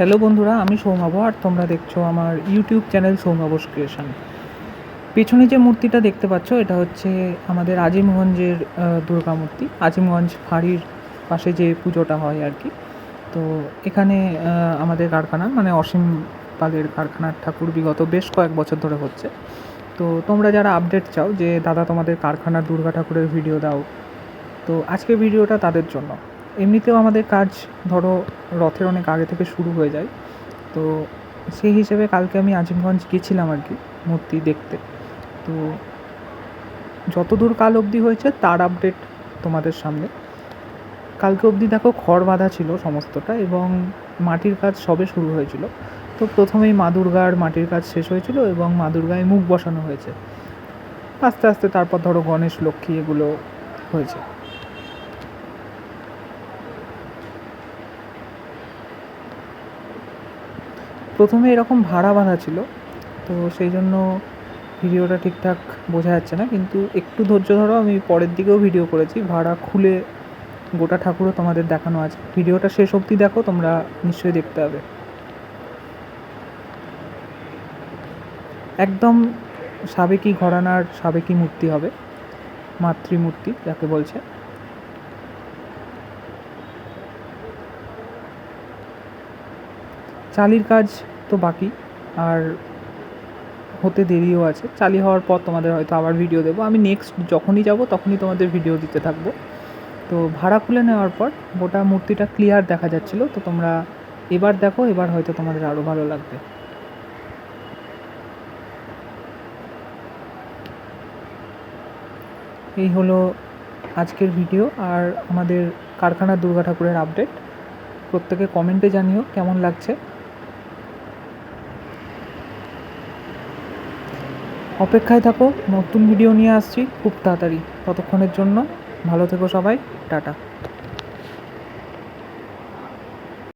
Hello বন্ধুরা, আমি সৌমাভ আর তোমরা দেখছ আমার ইউটিউব চ্যানেল সৌমাবস ক্রিয়েশন পেছনে যে মূর্তিটা দেখতে পাচ্ছ, এটা হচ্ছে আমাদের আজিমগঞ্জের দুর্গা মূর্তি। আজিমগঞ্জ ফাঁড়ির পাশে যে পুজোটা হয় আর কি। তো এখানে আমাদের কারখানা মানে অসীম পালের কারখানার ঠাকুর বিগত বেশ কয়েক বছর ধরে হচ্ছে। তো তোমরা যারা আপডেট চাও যে, দাদা, তোমাদের কারখানার দুর্গা ঠাকুরের ভিডিও দাও। তো আজকের ভিডিওটা তাদের জন্য। এমনিতেও আমাদের কাজ ধরো রথের অনেক আগে থেকে শুরু হয়ে যায়। তো সেই হিসেবে কালকে আমি আজিমগঞ্জ গেছিলাম আর কি মূর্তি দেখতে। তো যতদূর কাল অবধি হয়েছে তার আপডেট তোমাদের সামনে। কালকে অবধি দেখো খড় বাঁধা ছিল সমস্তটা এবং মাটির কাজ সবে শুরু হয়েছিল। তো প্রথমেই মা দুর্গার মাটির কাজ শেষ হয়েছিল এবং মা দুর্গায় মুখ বসানো হয়েছে। আস্তে আস্তে তারপর ধরো গণেশ, লক্ষ্মী এগুলো হয়েছে। প্রথমে এরকম ভাড়া বাঁধা ছিল, তো সেই জন্য ভিডিওটা ঠিকঠাক বোঝা যাচ্ছে না, কিন্তু একটু ধৈর্য ধরো, আমি পরের দিকেও ভিডিও করেছি, ভাড়া খুলে গোটা ঠাকুরও তোমাদের দেখানো আছে। ভিডিওটা শেষ অবধি দেখো, তোমরা নিশ্চয়ই দেখতে হবে একদম সাবেকি ঘরানার সাবেকি মূর্তি হবে, মাতৃমূর্তি, যাকে বলছে। চালির কাজ তো বাকি, আর হতে দেরিও আছে। চালি হওয়ার পর তোমাদের হয়তো আবার ভিডিও দেবো। আমি নেক্সট যখনই যাব তখনই তোমাদের ভিডিও দিতে থাকব। তো ভাড়া খুলে নেওয়ার পর গোটা মূর্তিটা ক্লিয়ার দেখা যাচ্ছিল। তো তোমরা এবার দেখো, এবার হয়তো তোমাদের আরও ভালো লাগবে। এই হলো আজকের ভিডিও আর আমাদের কারখানার দুর্গা ঠাকুরের আপডেট প্রত্যেকে কমেন্টে জানিও কেমন লাগছে। অপেক্ষায় থাকো নতুন ভিডিও নিয়ে আসছি খুব তাড়াতাড়ি। ততক্ষণের জন্য ভালো থেকো সবাই টাটা।